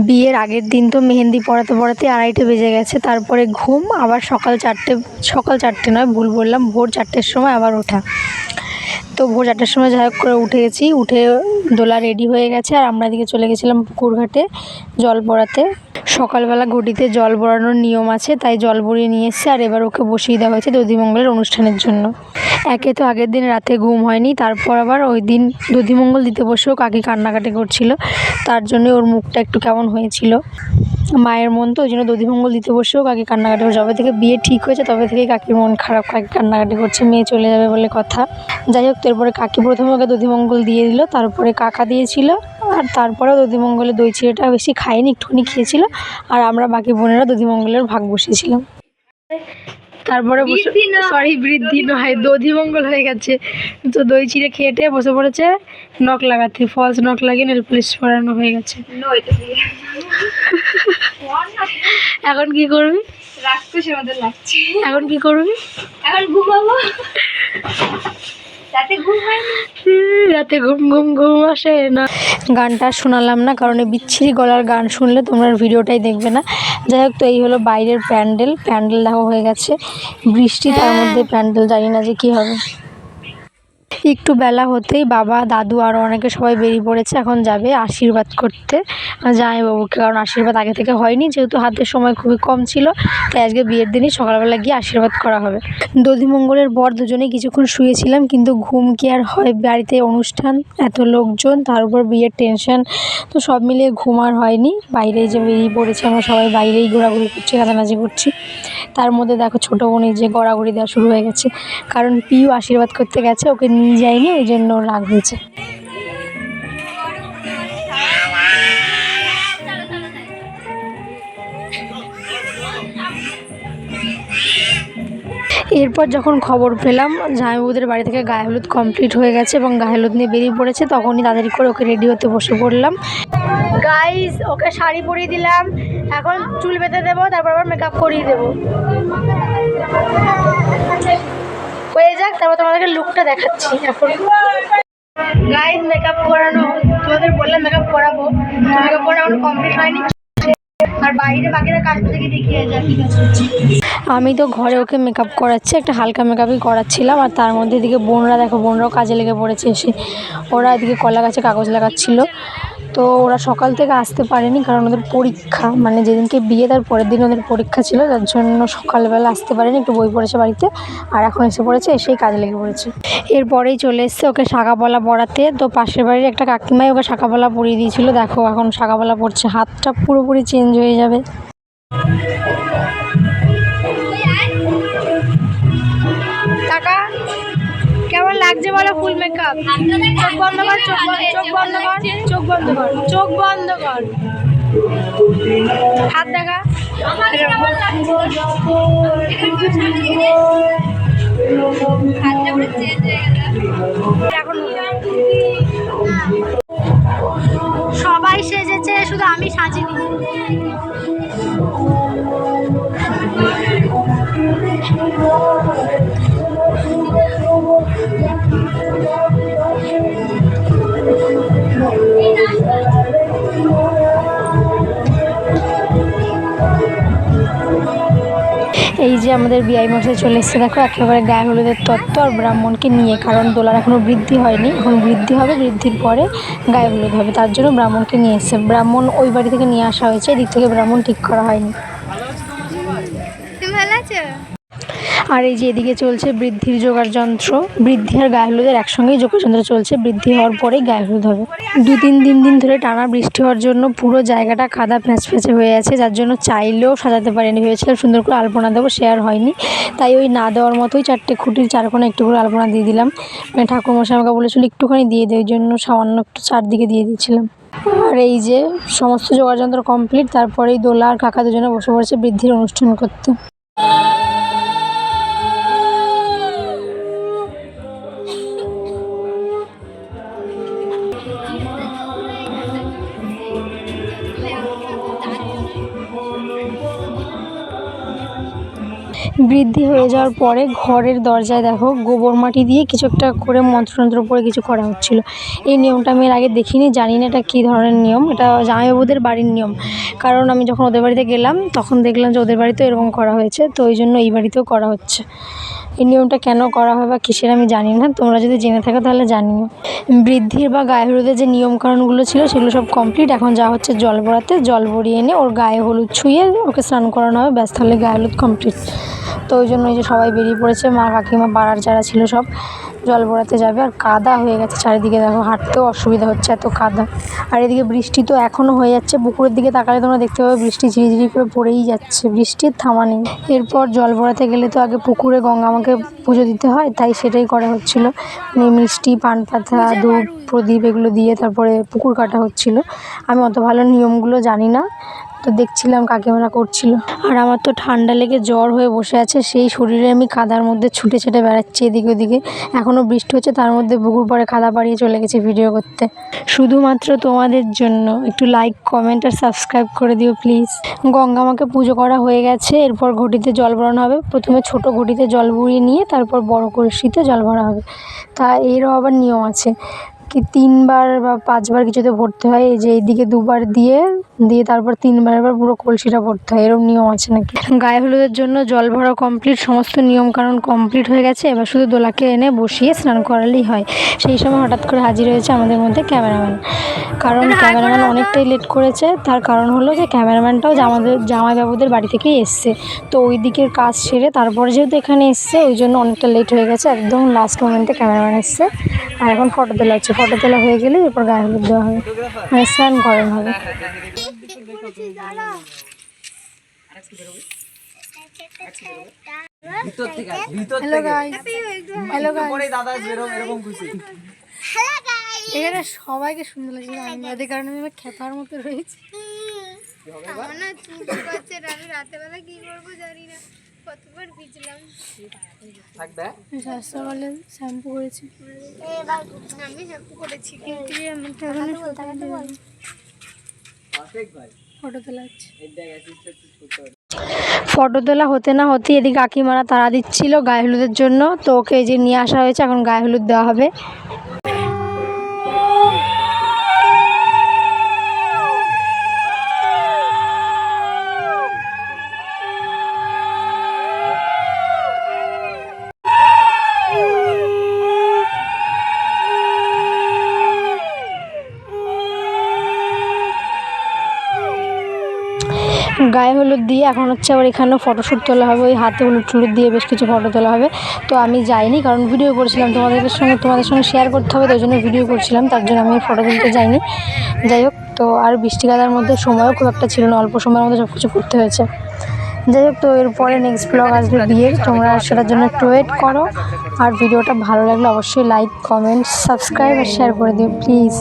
বিয়ের আগের দিন তো মেহেন্দি পড়াতে পড়াতে আড়াইটে বেজে গেছে, তারপরে ঘুম, আবার সকাল চারটে সকাল চারটে নয়, ভুল বললাম, ভোর চারটের সময় আবার ওঠা। তো ভোর চারটার সময় যাই করে উঠে গেছি। উঠে দোলা রেডি হয়ে গেছে আর আমরা এদিকে চলে গেছিলাম পুকুর ঘাটে জল পড়াতে। সকালবেলা ঘটিতে জল ভরানোর নিয়ম আছে, তাই জল ভরিয়ে নিয়ে এসছে আর এবার ওকে বসিয়ে দেওয়া হয়েছে দধিমঙ্গলের অনুষ্ঠানের জন্য। একে তো আগের দিন রাতে ঘুম হয়নি, তারপর আবার ওই দিন দধিমঙ্গল দিতে বসেও কাকি কান্নাকাটি করছিল, তার জন্য ওর মুখটা একটু কেমন হয়েছিল। মায়ের মন তো, ওই জন্য দধিমঙ্গল দিতে বসেও কাকি কান্নাকাটি করছে যবে থেকে বিয়ে ঠিক হয়েছে, তবে থেকেই কাকির মন খারাপ কাকি কান্নাকাটি করছে, মেয়ে চলে যাবে বলে কথা। যাই হোক তারপরে কাকি প্রথমে ওকে দধিমঙ্গল দিয়ে দিল, তারপরে কাকা দিয়েছিল, আর তারপরেও দধিমঙ্গলের দই চিড়েটা বেশি খায়নি, একটুখানি খেয়েছিল, আর আমরা বাকি বোনেরা দধিমঙ্গলের ভাগ বসেছিলাম। তারপরে সরি বৃদ্ধি নয় দধিমঙ্গল হয়ে গেছে। তো দই চিড়ে খেয়ে টেয়ে বসে পড়েছে নখ লাগাতে ফলস নখ লাগিয়ে নেল পলিশ করানো হয়ে গেছে। এখন কি করবি? এখন কি করবি? এখন ঘুমাবো। রাতে ঘুম ঘুম ঘুম আসে না। গানটা শোনালাম না কারণ এই বিচ্ছিরি গলার গান শুনলে তোমরা ভিডিওটাই দেখবে না। যাই হোক তো এই হলো বাইরের প্যান্ডেল প্যান্ডেল দেখো হয়ে গেছে। বৃষ্টি তার মধ্যে প্যান্ডেল জানি না যে কী হবে। একটু বেলা হতেই বাবা, দাদু আরও অনেকে সবাই বেরিয়ে পড়েছে, এখন যাবে আশীর্বাদ করতে। জামাইবাবুকে কারণ আশীর্বাদ আগে থেকে হয়নি, যেহেতু হাতের সময় খুবই কম ছিল, তাই আজকে বিয়ের দিনই সকালবেলা গিয়ে আশীর্বাদ করা হবে। দধিমঙ্গলের পর দুজনেই কিছুক্ষণ শুয়েছিলাম, কিন্তু ঘুম কি আর হয়? বাড়িতে অনুষ্ঠান, এত লোকজন, তার উপর বিয়ের টেনশন তো সব মিলিয়ে ঘুম আর হয়নি। বাইরেই যে বেরিয়ে পড়েছে আমরা সবাই, বাইরেই ঘোরাঘুরি করছি কাদানাচি করছি। তার মধ্যে দেখো ছোটো বোনের যে গড়াগড়ি দেওয়া শুরু হয়ে গেছে, কারণ পিউ আশীর্বাদ করতে গেছে, ওকে নিয়ে যায়নি ওই জন্য রাগ হয়েছে। এরপর যখন খবর পেলাম, জামাইবাবুদের বাড়ি থেকে গায়ে হলুদ কমপ্লিট হয়ে গেছে এবং গায়ে হলুদ নিয়ে বেরিয়ে পড়েছে, তখনই তাড়াতাড়ি করে ওকে রেডি হতে বসে পড়লাম। গাইস ওকে শাড়ি পরিয়ে দিলাম। এখন চুল বেঁধে দেবো, তারপর আবার মেকআপ করিয়ে দেবো। যাক, তারপর তোমাদেরকে লুকটা দেখাচ্ছি এখন। মেকআপ করানো তোমাদের বললাম মেকআপ করাবো মেকআপ করা কমপ্লিট হয়নি। আমি তো ঘরে ওকে মেকআপ করাচ্ছি, একটা হালকা মেকআপই করাচ্ছিলাম, আর তার মধ্যে এদিকে বোনরা, দেখো বোনরাও কাজে লেগে পড়েছে এসে। ওরা এদিকে কলা গাছে কাগজ লাগাচ্ছিল। তো ওরা সকাল থেকে আসতে পারেনি কারণ ওদের পরীক্ষা মানে যেদিনকে বিয়ে তার পরের দিন ওদের পরীক্ষা ছিল যার জন্য সকালবেলা আসতে পারেনি, একটু বই পড়েছে বাড়িতে, আর এখন এসে পড়েছে, এসেই কাজে লেগে পড়েছে। এরপরেই চলে এসছে ওকে শাঁকাবলা পড়াতে, তো পাশের বাড়ির একটা কাকিমাই ওকে শাঁকাবলা পরিয়ে দিয়েছিল, দেখো এখন শাঁকাবলা পড়ছে, হাতটা পুরোপুরি চেঞ্জ হয়ে যাবে। Full makeup. চোখ বন্ধ কর, চোখ বন্ধ কর, চোখ বন্ধ কর, চোখ বন্ধ কর। হাত দেখা। সবাই সেজেছে, শুধু আমি সাজিনি। যে আমাদের বিআই মশাই চলে এসেছে, দেখো একেবারে গায়ে হলুদের তত্ত্ব আর ব্রাহ্মণকে নিয়ে, কারণ দোলার এখনও বৃদ্ধি হয়নি, এখন বৃদ্ধি হবে, বৃদ্ধির পরে গায়ে হলুদ হবে, তার জন্য ব্রাহ্মণকে নিয়ে এসছে। ব্রাহ্মণ ওই বাড়ি থেকে নিয়ে আসা হয়েছে, এদিক থেকে ব্রাহ্মণ ঠিক করা হয়নি। ভালো আছো? আর এই যে এদিকে চলছে বৃদ্ধির যোগার যন্ত্র, বৃদ্ধি আর গায়ে হলুদের একসঙ্গেই যোগার যন্ত্র চলছে, বৃদ্ধি হওয়ার পরেই গায়ে হলুদ হবে। দু তিন দিন দিন ধরে টানা বৃষ্টি হওয়ার জন্য পুরো জায়গাটা কাদা প্যাঁচ প্যাঁচে হয়ে আছে, যার জন্য চাইলেও সাজাতে পারেনি, ভেবেছিলাম সুন্দর করে আলপনা দেবো শেয়ার হয়নি। তাই ওই না দেওয়ার মতোই চারটে খুঁটির চারকোনা একটু করে আলপনা দিয়ে দিলাম। মানে ঠাকুরমশাই আমাকে বলেছিল একটুখানি দিয়ে দে, ওই জন্য সামান্য একটু চারদিকে দিয়ে দিয়েছিলাম আর এই যে সমস্ত যোগার যন্ত্র কমপ্লিট তারপরেই দোলা আর কাকা দুজনে বসে পড়েছে বৃদ্ধির অনুষ্ঠান করতে। বৃদ্ধি হয়ে যাওয়ার পরে ঘরের দরজায় দেখো গোবর মাটি দিয়ে কিছু একটা করে মন্ত্রতন্ত্র করে কিছু করা হচ্ছিল। এই নিয়মটা আমি এর আগে দেখিনি, জানি না এটা কী ধরনের নিয়ম। এটা জামাইবাবুদের বাড়ির নিয়ম। কারণ আমি যখন ওদের বাড়িতে গেলাম, তখন দেখলাম যে ওদের বাড়িতেও এরকম করা হয়েছে, তো ওই জন্য এই বাড়িতেও করা হচ্ছে। এই নিয়মটা কেন করা হয় বা কিসের আমি জানি না, তোমরা যদি জেনে থাকো তাহলে জানিও। বৃদ্ধির বা গায়ে হলুদের যে নিয়মকানুনগুলো ছিল, সেগুলো সব কমপ্লিট এখন যা হচ্ছে জল ভরাতে, জল ভরিয়ে এনে ওর গায়ে হলুদ ছুঁয়ে ওকে স্নান করানো হবে, ব্যাস তাহলে গায়ে হলুদ কমপ্লিট তো ওই জন্য ওই যে সবাই বেরিয়ে পড়েছে, মা কাকিমা, পাড়ার যারা ছিল সব জল ভরাতে যাবে। আর কাদা হয়ে গেছে চারিদিকে, দেখো হাঁটতেও অসুবিধা হচ্ছে এত কাদা। আর এদিকে বৃষ্টি তো এখনও হয়ে যাচ্ছে, পুকুরের দিকে তাকালে তোমরা দেখতে পাবে বৃষ্টি ঝিরিঝিরি করে পড়েই যাচ্ছে, বৃষ্টির থামা নেই। এরপর জল ভরাতে গেলে তো আগে পুকুরে গঙ্গা আমাকে পুজো দিতে হয়, তাই সেটাই করা হচ্ছিল। মানে মিষ্টি, পান পাতা ধূপ প্রদীপ এগুলো দিয়ে তারপরে পুকুর কাটা হচ্ছিল। আমি অত ভালো নিয়মগুলো জানি না। তো দেখছিলাম কাকিমারা করছিল। আর আমার তো ঠান্ডা লেগে জ্বর হয়ে বসে আছে, সেই শরীরে আমি কাদার মধ্যে ছুটে ছুটে বেড়াচ্ছি এদিকে ওদিকে। এখনও বৃষ্টি হচ্ছে, তার মধ্যে বুকুর পরে কাদা পাড়িয়ে চলে গেছি ভিডিও করতে। শুধুমাত্র তোমাদের জন্য একটু লাইক কমেন্ট আর সাবস্ক্রাইব করে দিও প্লিজ গঙ্গা মাকে পুজো করা হয়ে গেছে, এরপর ঘটিতে জল ভরানো হবে। প্রথমে ছোট ঘটিতে জল ভরিয়ে নিয়ে তারপর বড় কলসিতে জল ভরা হবে। তা এরও আবার নিয়ম আছে, কি তিনবার বা পাঁচবার কিছুতে ভরতে হয়, এই যে এইদিকে দুবার দিয়ে দিয়ে তারপর তিনবার এবার পুরো কলসিটা পড়তে হয় এরকম নিয়ম আছে নাকি? গায়ে হলুদের জন্য জল ভরা কমপ্লিট সমস্ত নিয়ম কানুন কমপ্লিট হয়ে গেছে। এবার শুধু দোলাকে এনে বসিয়ে স্নান করালেই হয়। সেই সময় হঠাৎ করে হাজির হয়েছে আমাদের মধ্যে ক্যামেরাম্যান। কারণ ক্যামেরাম্যান অনেকটাই লেট করেছে। তার কারণ হলো যে ক্যামেরাম্যানটাও আমাদের জামাইবাবুদের বাড়ি থেকেই এসছে। তো ওই দিকের কাজ সেরে তারপর যেহেতু এখানে এসছে ওই জন্য অনেকটা লেট হয়ে গেছে। একদম লাস্ট মোমেন্টে ক্যামেরাম্যান এসছে। আর এখন ফটো তোলা হচ্ছে। ফটো তোলা হয়ে গেলে এরপর গায়ে হলুদ দেওয়া হবে। মানে স্নান করানো হবে। ভিতর থেকে ভিতর থেকে দাদা আসবে এরকম খুশি এখানে সবাইকে সুন্দর লাগছে আমি এদের কারণে আমি খেপার মতো রয়েছি আমার না আমি রাতে বেলা কি করব জানি কতবার ভিজলাম বলে শ্যাম্পু করেছি আমি শ্যাম্পু করেছি ফটো তোলা ফটো তোলা হতে না হতে এদিকে কাকিমারা তারা দিচ্ছিল গায়ে হলুদের জন্য। তো ওকে যে নিয়ে আসা হয়েছে, এখন গায়ে হলুদ দেওয়া হবে। গায়ে হলুদ দিয়ে এখন হচ্ছে আবার এখানেও ফটোশ্যুট তোলা হবে, ওই হাতে হলুদ টুলুদ দিয়ে বেশ কিছু ফটো তোলা হবে। তো আমি যাইনি কারণ ভিডিও করছিলাম, তোমাদের সঙ্গে তোমাদের সঙ্গে শেয়ার করতে হবে তো ওই জন্য ভিডিও করছিলাম, তার জন্য আমি ফটো তুলতে যাইনি। যাই হোক, তো আর বৃষ্টি কাদার মধ্যে সময়ও খুব একটা ছিল না, অল্প সময়ের মধ্যে সব কিছু করতে হয়েছে। যাই হোক, তো এরপরে নেক্সট ব্লগ আসবে বিয়ের, তোমরা সেটার জন্য একটু ওয়েট করো। আর ভিডিওটা ভালো লাগলে অবশ্যই লাইক কমেন্ট সাবস্ক্রাইব আর শেয়ার করে দিও প্লিজ